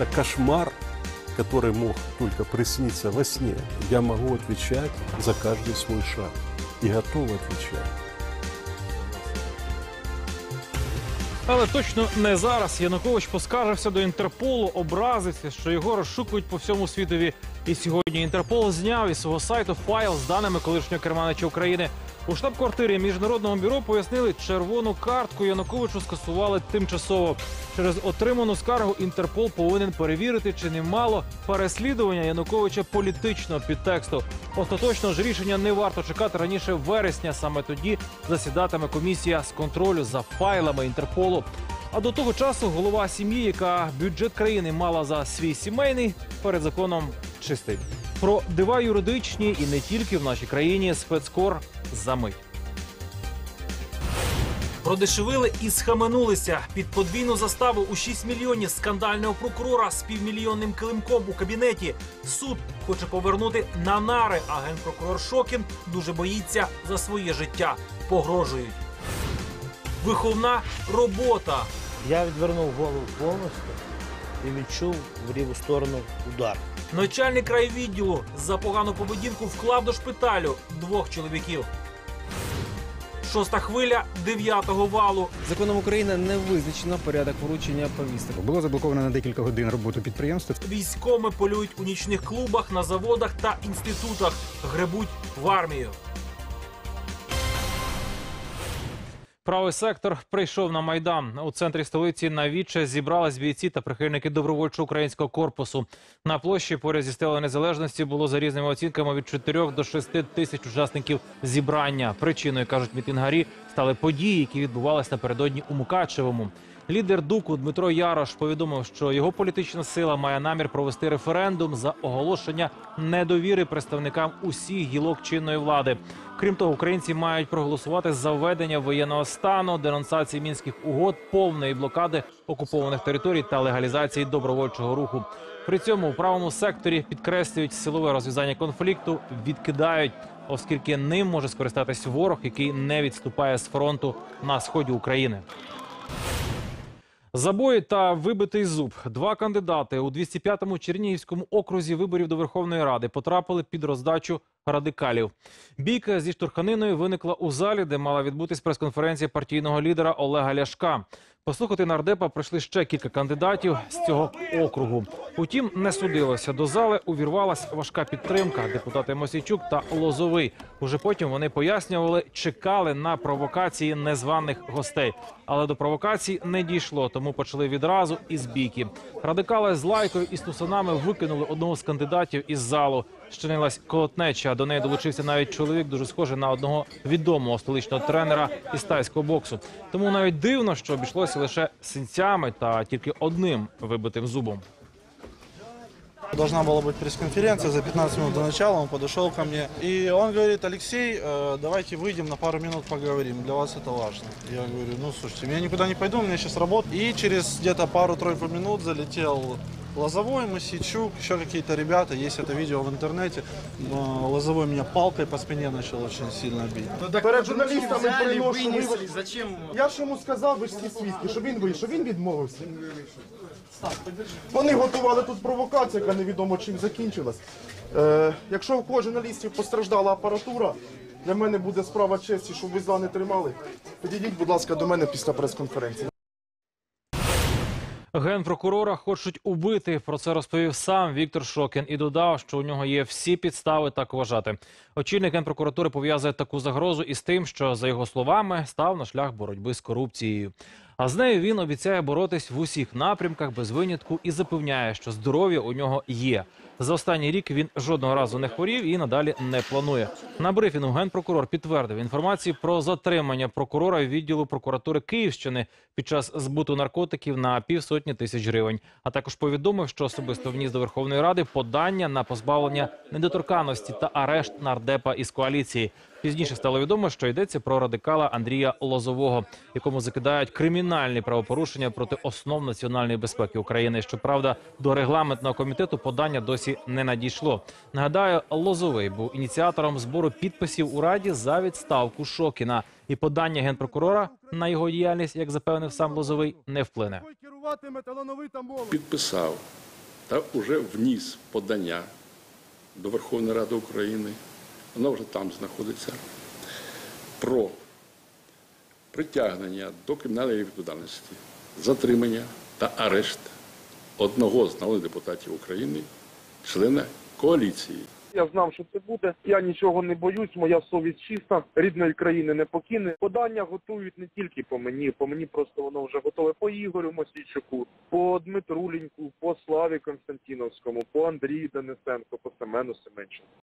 это кошмар, который мог только присниться во сне. Я могу отвечать за каждый свой шаг и готов отвечать. Але точно не зараз. Янукович поскаржився до Інтерполу, образився, що його розшукують по всьому світові. і сьогодні Інтерпол зняв із свого сайту файл з даними колишнього керманича України. У штаб-квартирі міжнародного бюро пояснили, червону картку Януковичу скасували тимчасово. Через отриману скаргу Інтерпол повинен перевірити, чи немало переслідування Януковича політичного підтексту. Остаточно ж рішення не варто чекати раніше вересня. Саме тоді засідатиме комісія з контролю за файлами Інтерполу. А до того часу голова сім'ї, яка бюджет країни мала за свій сімейний, перед законом чистий. Про дива юридичні і не тільки в нашій країні спецкор за мить. Продешевили і схаменулися під подвійну заставу у 6 мільйонів скандального прокурора з півмільйонним килимком у кабінеті. Суд хоче повернути на нари. А генпрокурор Шокін дуже боїться за своє життя. Погрожують. Виховна робота. Я відвернув голову повністю і відчув в ліву сторону удар. Начальник райвідділу за погану поведінку вклав до шпиталю двох чоловіків. Шоста хвиля дев'ятого валу. Законом України не визначено порядок вручення повісток. Було заблоковано на декілька годин роботу підприємства. Військоми полюють у нічних клубах, на заводах та інститутах. Гребуть в армію. Правий сектор прийшов на майдан у центрі столиці. На віче зібрались бійці та прихильники добровольчого українського корпусу. На площі поряд зі стелою незалежності було за різними оцінками від 4 до 6 тисяч учасників зібрання. Причиною кажуть мітингарі стали події, які відбувалися напередодні у Мукачевому. Лідер Дуку Дмитро Ярош повідомив, що його політична сила має намір провести референдум за оголошення недовіри представникам усіх гілок чинної влади. Крім того, українці мають проголосувати за введення воєнного стану, денонсації мінських угод, повної блокади окупованих територій та легалізації добровольчого руху. При цьому у правому секторі підкреслюють силове розв'язання конфлікту, відкидають, оскільки ним може скористатись ворог, який не відступає з фронту на сході України. Забої та вибитий зуб. Два кандидати у 205-му Чернігівському окрузі виборів до Верховної Ради потрапили під роздачу радикалів. Бійка зі штурханиною виникла у залі, де мала відбутись прес-конференція партійного лідера Олега Ляшка. Послухати нардепа прийшли ще кілька кандидатів з цього округу. Утім, не судилося. До зали увірвалась важка підтримка. Депутати Мосійчук та Лозовий. Уже потім вони пояснювали, чекали на провокації незваних гостей. Але до провокацій не дійшло, тому почали відразу із бійки. Радикали з лайкою і стусанами викинули одного з кандидатів із залу Щинилась колотнеча. До неї долучився навіть чоловік, дуже схожий на одного відомого столичного тренера із тайського боксу. Тому навіть дивно, що обійшлося лише синцями та тільки одним вибитим зубом. Должна была быть пресс-конференция, за 15 минут до начала он подошел ко мне. И он говорит, Алексей, э, давайте выйдем на пару минут поговорим, для вас это важно. Я говорю, ну слушайте, я никуда не пойду, у меня сейчас работа. И через где-то пару-тройку минут залетел Лозовой, Масичук, еще какие-то ребята, есть это видео в интернете. Но Лозовой меня палкой по спине начал очень сильно бить. Перед журналістами приношу вибач. Я ж йому сказав, ви всі свідки, що він вийшов, він відмовився. Вони готували тут провокацію, яка невідомо чим закінчилась. Е, якщо у когось журналістів постраждала апаратура, для мене буде справа честі, щоб ви зла не тримали. Підійдіть, будь ласка, до мене після прес-конференції. Генпрокурора хочуть убити. Про це розповів сам Віктор Шокін і додав, що у нього є всі підстави так вважати. Очільник генпрокуратури пов'язує таку загрозу із тим, що за його словами став на шлях боротьби з корупцією. А з нею він обіцяє боротись в усіх напрямках без винятку і запевняє, що здоров'я у нього є. За останній рік він жодного разу не хворів і надалі не планує. На брифінгу генпрокурор підтвердив інформацію про затримання прокурора відділу прокуратури Київщини під час збуту наркотиків на півсотні тисяч гривень. А також повідомив, що особисто вніс до Верховної Ради подання на позбавлення недоторканності та арешт нардепа із коаліції. Пізніше стало відомо, що йдеться про радикала Андрія Лозового, якому закидають кримінальні правопорушення проти основ національної безпеки України. Щоправда, до регламентного комітету подання досі не надійшло. Нагадаю, Лозовий був ініціатором збору підписів у раді за відставку Шокіна, і подання генпрокурора на його діяльність, як запевнив сам Лозовий, не вплине. підписав та вже вніс подання до Верховної Ради України, воно вже там знаходиться, про притягнення до кримінальної відповідальності, затримання та арешт одного з народних депутатів України, члена коаліції. Я знав, що це буде. Я нічого не боюсь. Моя совість чиста, рідної країни не покине. Подання готують не тільки по мені. По мені просто воно вже готове по Ігорю Мосійчуку, по Дмитру Ліньку, по Славі Константіновському, по Андрію Денисенко, по Семену Семенченку.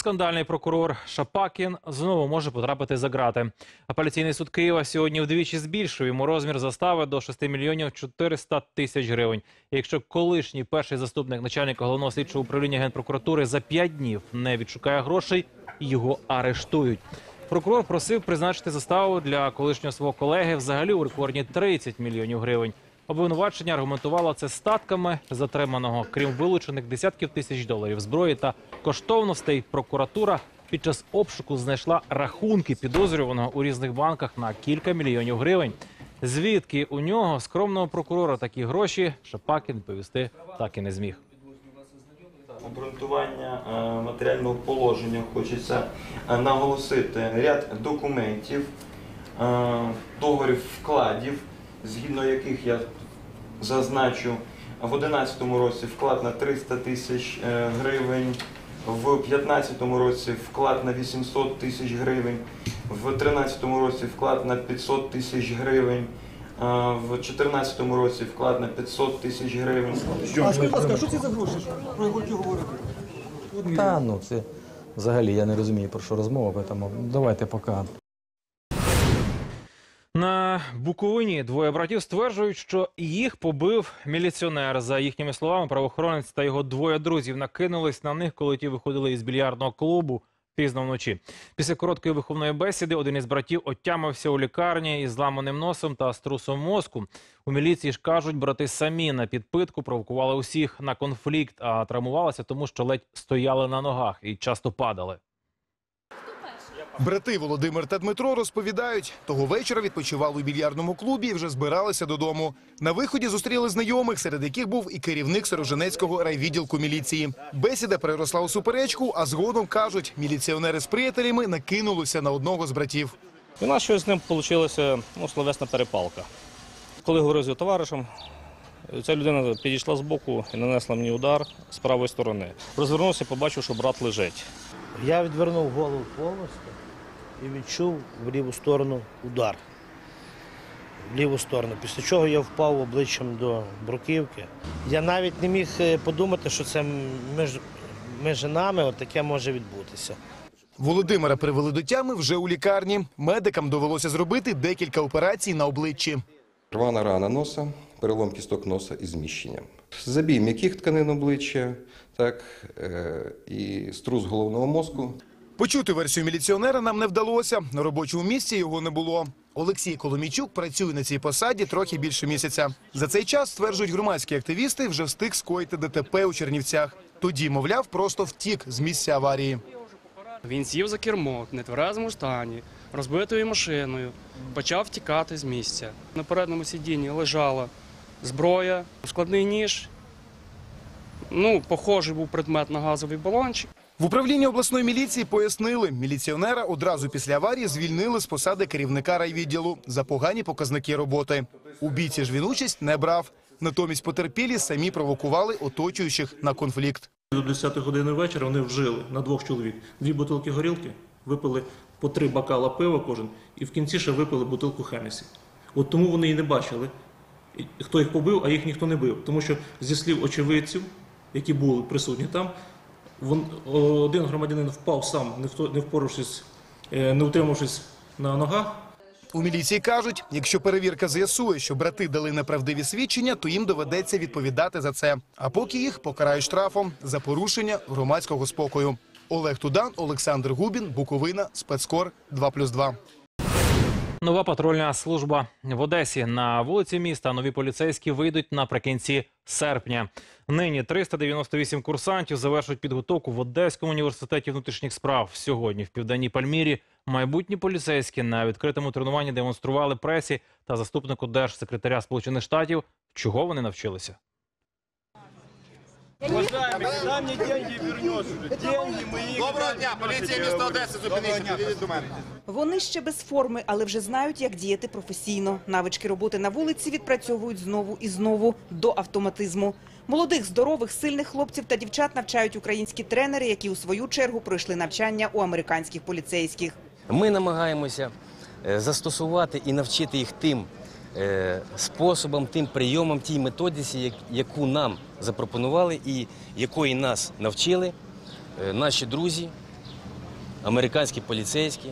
Скандальний прокурор Шапакін знову може потрапити за ґрати. Апеляційний суд Києва сьогодні вдвічі збільшив йому розмір застави до 6 мільйонів 400 тисяч гривень. І Якщо колишній перший заступник начальника головного слідчого управління генпрокуратури за 5 днів не відшукає грошей, його арештують. Прокурор просив призначити заставу для колишнього свого колеги взагалі у рекордні 30 мільйонів гривень. Обвинувачення аргументувало це статками затриманого, крім вилучених десятків тисяч доларів зброї та коштовностей. Прокуратура під час обшуку знайшла рахунки підозрюваного у різних банках на кілька мільйонів гривень. Звідки у нього скромного прокурора такі гроші Шапакін повісти так і не зміг. обґрунтування е, матеріального положення хочеться е, наголосити ряд документів, е, договорів вкладів, згідно яких я зазначу в 2011 році вклад на 300 тисяч е, гривень, в 2015 році вклад на 800 тисяч гривень, в 2013 році вклад на 500 тисяч гривень. е, В 2014 році вклад на 500 тисяч гривень. Та ну це взагалі я не розумію про що розмова, тому давайте поки. На Буковині двоє братів стверджують, що їх побив міліціонер. За їхніми словами, правоохоронець та його двоє друзів накинулись на них, коли ті виходили із більярдного клубу пізно вночі. Після короткої виховної бесіди один із братів отямився у лікарні із зламаним носом та струсом мозку. У міліції ж кажуть, брати самі на підпитку провокували усіх на конфлікт, а травмувалися тому, що ледь стояли на ногах і часто падали. Брати Володимир та Дмитро розповідають, того вечора відпочивали у більярдному клубі і вже збиралися додому. На виході зустріли знайомих, серед яких був і керівник Сорожинецького райвідділку міліції. Бесіда переросла у суперечку, а згодом кажуть, міліціонери з приятелями накинулися на одного з братів. У нас щось з ним вийшла ну, словесна перепалка. Коли говорив з його товаришем, ця людина підійшла з боку і нанесла мені удар з правої сторони. Розвернувся, побачив, що брат лежить. Я відвернув голову повністю і відчув в ліву сторону удар. В ліву сторону. Після чого я впав обличчям до бруківки. Я навіть не міг е, подумати, що це між, між нами от таке може відбутися. Володимира привели до тями вже у лікарні. Медикам довелося зробити декілька операцій на обличчі. Рвана рана носа, перелом кісток носа і зміщення. Забій м'яких тканин обличчя, так, е, і струс головного мозку. Почути версію міліціонера нам не вдалося. На робочому місці його не було. Олексій Коломійчук працює на цій посаді трохи більше місяця. За цей час, стверджують громадські активісти, вже встиг скоїти ДТП у Чернівцях. Тоді, мовляв, просто втік з місця аварії. Він сів за кермо в нетверезому стані, розбитою машиною, почав втікати з місця. На передньому сидінні лежала зброя, складний ніж. Ну, похожий був предмет на газовий балончик. В управлінні обласної міліції пояснили, міліціонера одразу після аварії звільнили з посади керівника райвідділу за погані показники роботи. У бійці ж він участь не брав. Натомість потерпілі самі провокували оточуючих на конфлікт. До 10 години вечора вони вжили на двох чоловік дві бутилки горілки, випили по три бокала пива кожен, і в кінці ще випили бутилку Хемісі. От тому вони і не бачили, хто їх побив, а їх ніхто не бив. Тому що зі слів очевидців, які були присутні там, один громадянин впав сам, не впоравшись, е, не утримавшись на ногах. У міліції кажуть, якщо перевірка з'ясує, що брати дали неправдиві свідчення, то їм доведеться відповідати за це. А поки їх покарають штрафом за порушення громадського спокою. Олег Тудан, Олександр Губін, Буковина, Спецкор 2+,2. Нова патрульна служба в Одесі на вулиці міста. Нові поліцейські вийдуть наприкінці серпня. Нині 398 курсантів завершують підготовку в Одеському університеті внутрішніх справ. Сьогодні в південній Пальмірі майбутні поліцейські на відкритому тренуванні демонстрували пресі та заступнику держсекретаря Сполучених Штатів, чого вони навчилися. Доброго дня, поліція міста Одеси, зупиніться, підійдіть до мене. Вони ще без форми, але вже знають, як діяти професійно. Навички роботи на вулиці відпрацьовують знову і знову до автоматизму. Молодих, здорових, сильних хлопців та дівчат навчають українські тренери, які у свою чергу пройшли навчання у американських поліцейських. Ми намагаємося е, застосувати і навчити їх тим способом, тим прийомом, тій методиці, яку нам запропонували і якої нас навчили е, наші друзі, американські поліцейські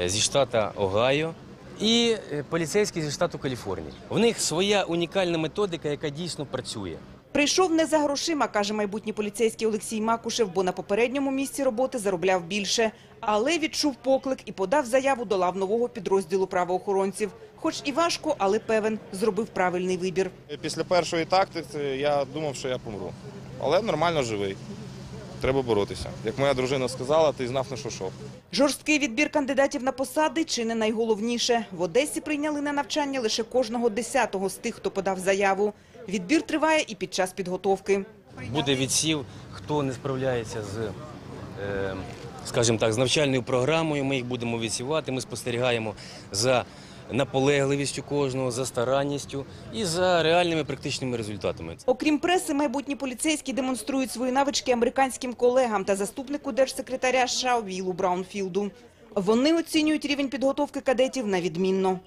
е, зі штату Огайо і е, поліцейські зі штату Каліфорнія. В них своя унікальна методика, яка дійсно працює. Прийшов не за грошима, каже майбутній поліцейський Олексій Макушев, бо на попередньому місці роботи заробляв більше. Але відчув поклик і подав заяву до лав нового підрозділу правоохоронців. Хоч і важко, але певен, зробив правильний вибір. Після першої тактики я думав, що я помру. Але нормально живий. Треба боротися. Як моя дружина сказала, ти знав на що шов. Жорсткий відбір кандидатів на посади чи не найголовніше. В Одесі прийняли на навчання лише кожного десятого з тих, хто подав заяву. Відбір триває і під час підготовки. буде відсів, хто не справляється з, е, скажімо так, з навчальною програмою. Ми їх будемо відсівати. Ми спостерігаємо за наполегливістю кожного, за старанністю і за реальними практичними результатами. Окрім преси, майбутні поліцейські демонструють свої навички американським колегам та заступнику держсекретаря США Вілу Браунфілду. Вони оцінюють рівень підготовки кадетів на відмінно.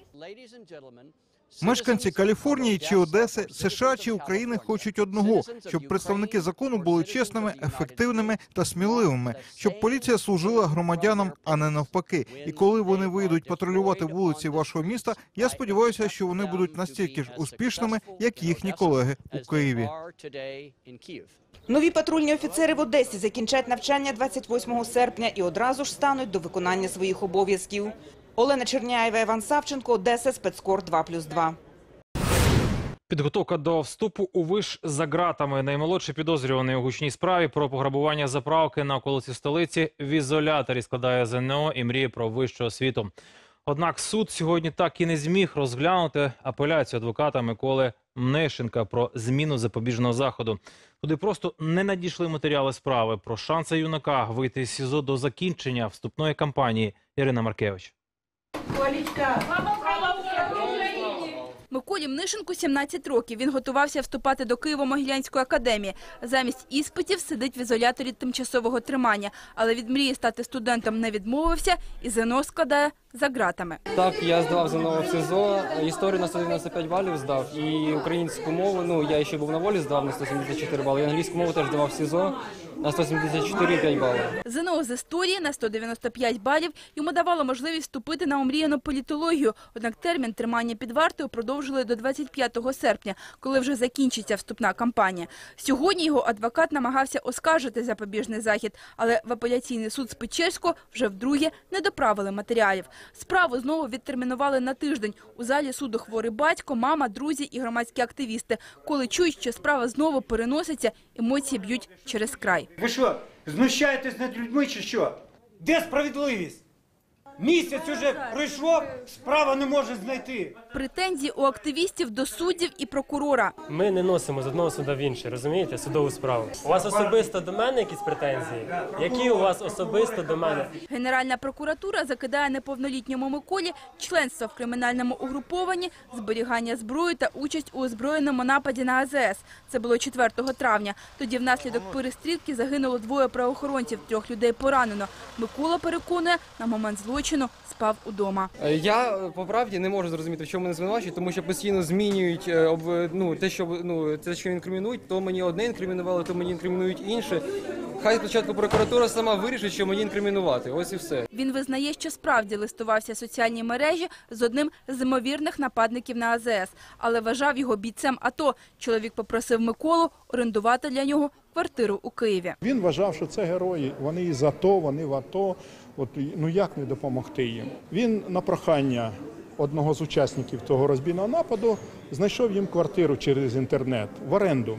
Мешканці Каліфорнії чи Одеси, США чи України хочуть одного, щоб представники закону були чесними, ефективними та сміливими, щоб поліція служила громадянам, а не навпаки. І коли вони вийдуть патрулювати вулиці вашого міста, я сподіваюся, що вони будуть настільки ж успішними, як їхні колеги у Києві. Нові патрульні офіцери в Одесі закінчать навчання 28 серпня і одразу ж стануть до виконання своїх обов'язків. Олена Черняєва, Іван Савченко, Одеса, спецкор 2+,2. Підготовка до вступу у виш за ґратами. Наймолодший підозрюваний у гучній справі про пограбування заправки на околиці столиці в ізоляторі складає ЗНО і мріє про вищу освіту. Однак суд сьогодні так і не зміг розглянути апеляцію адвоката Миколи Мнишенка про зміну запобіжного заходу. Туди просто не надійшли матеріали справи про шанси юнака вийти з СІЗО до закінчення вступної кампанії. Ірина Маркевич. Миколі Мнишенку 17 років. Він готувався вступати до Києво-Могилянської академії. Замість іспитів сидить в ізоляторі тимчасового тримання. Але від мрії стати студентом не відмовився і ЗНО складає за ґратами. Так, я здавав ЗНО в СИЗО, історію на 195 балів здав, і українську мову, ну, я ще був на волі, здав на 174 бали, і англійську мову теж здавав в СИЗО на 174,5 балів. ЗНО з історії на 195 балів йому давало можливість вступити на омріяну політологію. Однак термін тримання під вартою продовжили до 25 серпня, коли вже закінчиться вступна кампанія. Сьогодні його адвокат намагався оскаржити запобіжний захід, але в апеляційний суд з Печерського вже вдруге не доправили матеріалів. Справу знову відтермінували на тиждень. У залі суду хворий батько, мама, друзі і громадські активісти. Коли чують, що справа знову переноситься, емоції б'ють через край. Ви що, знущаєтесь над людьми чи що? Де справедливість? Місяць уже пройшло, справа не може знайти. Претензії у активістів до суддів і прокурора. Ми не носимо з одного суда в інший, розумієте, судову справу. У вас особисто до мене якісь претензії? Які у вас особисто до мене? Генеральна прокуратура закидає неповнолітньому Миколі членство в кримінальному угрупованні, зберігання зброї та участь у озброєному нападі на АЗС. Це було 4 травня. Тоді внаслідок перестрілки загинуло двоє правоохоронців, трьох людей поранено. Микола переконує, на момент злочину злочину спав удома. Е, Я е, по правді не можу зрозуміти, в чому мене звинувачують, тому що постійно змінюють е, ну, те, що ну, те, що інкримінують, то мені одне інкримінували, то мені інкримінують інше. Хай спочатку прокуратура сама вирішить, що мені інкримінувати. Ось і все. Він визнає, що справді листувався в соціальній мережі з одним з ймовірних нападників на АЗС, але вважав його бійцем АТО. Чоловік попросив Миколу орендувати для нього квартиру у Києві. Він вважав, що це герої. Вони із АТО, вони в АТО. От ну як не допомогти їм? Він на прохання одного з учасників того розбійного нападу знайшов їм квартиру через інтернет в оренду.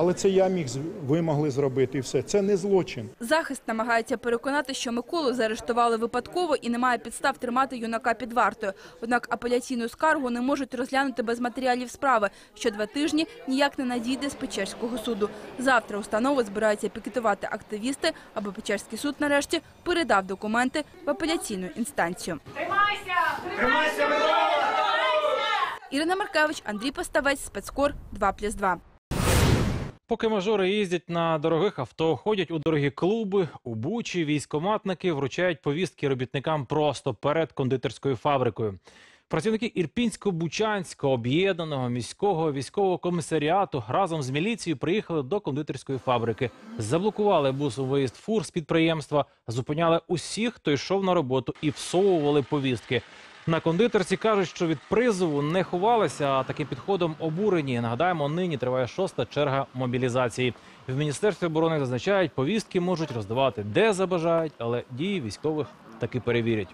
Але це я міг, з- ви могли зробити і все. Це не злочин. Захист намагається переконати, що Миколу заарештували випадково і немає підстав тримати юнака під вартою. Однак апеляційну скаргу не можуть розглянути без матеріалів справи, що два тижні ніяк не надійде з Печерського суду. Завтра установи збираються пікетувати активісти, аби Печерський суд нарешті передав документи в апеляційну інстанцію. Тримайся Ірина Маркевич, Андрій Поставець, спецкор 2+,2. Поки мажори їздять на дорогих авто, ходять у дорогі клуби, у бучі, військоматники вручають повістки робітникам просто перед кондитерською фабрикою. Працівники Ірпінсько-Бучанського об'єднаного міського військового комісаріату разом з міліцією приїхали до кондитерської фабрики, заблокували бусом виїзд фур з підприємства, зупиняли усіх, хто йшов на роботу, і всовували повістки. На кондитерці кажуть, що від призову не ховалися, а таким підходом обурені. Нагадаємо, нині триває шоста черга мобілізації. В міністерстві оборони зазначають, повістки можуть роздавати де забажають, але дії військових таки перевірять.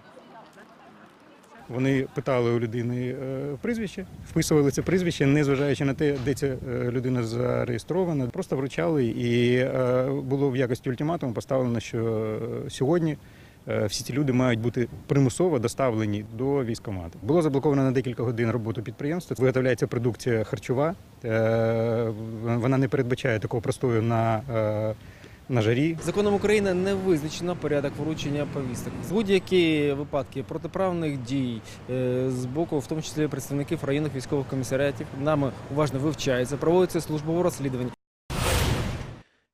Вони питали у людини е, прізвище, вписували це прізвище, не зважаючи на те, де ця е, людина зареєстрована. Просто вручали, і е, було в якості ультиматуму поставлено, що сьогодні всі ці люди мають бути примусово доставлені до військкомату. Було заблоковано на декілька годин роботу підприємства. Виготовляється продукція харчова. е, Вона не передбачає такого простою на, е, на жарі. Законом України не визначено порядок вручення повісток. Будь-які випадки протиправних дій е, з боку, в тому числі представників районних військових комісаріатів, нами уважно вивчається, проводиться службове розслідування.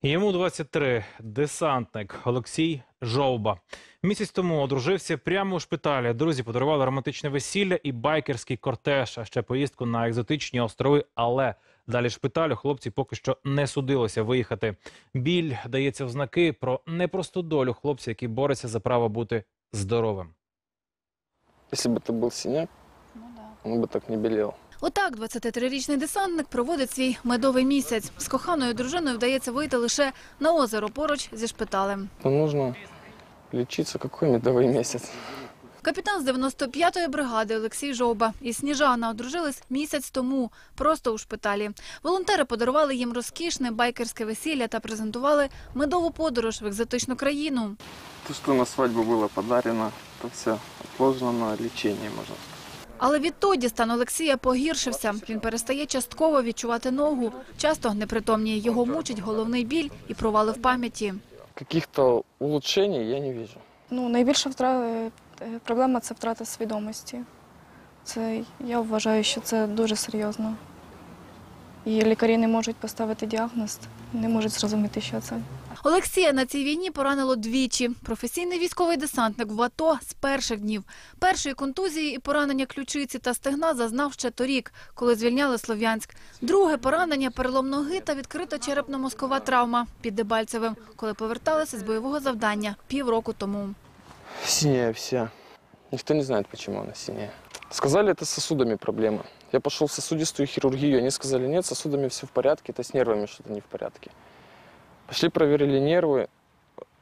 Йому 23. Десантник Олексій Жовба. Місяць тому одружився прямо у шпиталі. Друзі подарували романтичне весілля і байкерський кортеж, а ще поїздку на екзотичні острови. Але далі шпиталю хлопці поки що не судилося виїхати. Біль дається в знаки про непросту долю хлопця, який бореться за право бути здоровим. Если бы это был синяк, он бы так не белел. Отак 23-річний десантник проводить свій медовий місяць. З коханою дружиною вдається вийти лише на озеро поруч зі шпиталем. Но нужно лечиться, какой медовый месяц. Капітан з 95-ї бригади Олексій Жовба і Сніжана одружились місяць тому, просто у шпиталі. Волонтери подарували їм розкішне байкерське весілля та презентували медову подорож в екзотичну країну. То, что на свадьбу было подарено, то все отложено на лечение, можно сказать. Але відтоді стан Олексія погіршився. Він перестає частково відчувати ногу. Часто непритомніє. Його мучить головний біль і провали в пам'яті. Каких-то улучшений я не вижу. Ну, найбільша втра... е, проблема це втрата свідомості. Це я вважаю, що це дуже серйозно. І лікарі не можуть поставити діагноз, не можуть зрозуміти, що це. Олексія на цій війні поранило двічі. Професійний військовий десантник в АТО з перших днів. Першої контузії і поранення ключиці та стегна зазнав ще торік, коли звільняли Слов'янськ. Друге поранення перелом ноги та відкрита черепно-мозкова травма під Дебальцевим, коли поверталися з бойового завдання півроку тому. Синяя вся. Никто не знает, почему она синяя. Сказали, это с сосудами проблема. Я пошел в сосудистую хирургию, они сказали, нет, с сосудами все в порядке, это с нервами что-то не в порядке. Пошли проверили нервы,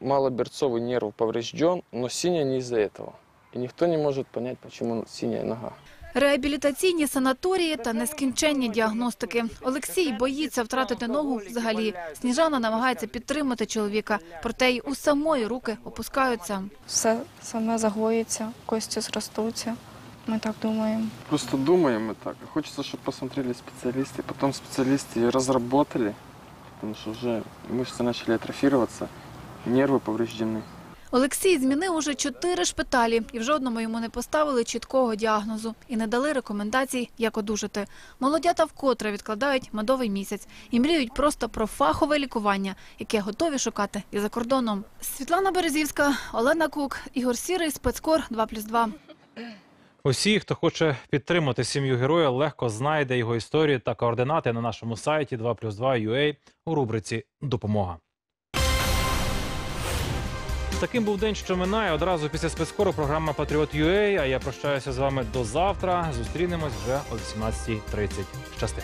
малоберцовый нерв поврежден, но синяя не из-за этого. И никто не может понять, почему синяя нога. Реабілітаційні санаторії та нескінченні діагностики. Олексій боїться втратити ногу взагалі. Сніжана намагається підтримати чоловіка, проте й у самої руки опускаються. Все саме загоїться, кості зростуться. Ми так думаємо. Просто думаем мы так. Хочется, чтобы посмотрели специалисты. Потом специалисты разработали, потому что уже мышцы начали атрофироваться, нервы повреждены. Олексій змінив уже чотири шпиталі, і в жодному йому не поставили чіткого діагнозу і не дали рекомендацій, як одужати. Молодята вкотре відкладають медовий місяць і мріють просто про фахове лікування, яке готові шукати і за кордоном. Світлана Березівська, Олена Кук, Ігор Сірий, спецкор 2+,2. Усі, хто хоче підтримати сім'ю героя, легко знайде його історію та координати на нашому сайті 2+2.ua у рубриці Допомога. Таким був день, що минає. Одразу після спецкору програма Патріот UA. А я прощаюся з вами до завтра. Зустрінемось вже о 18.30. Щасти.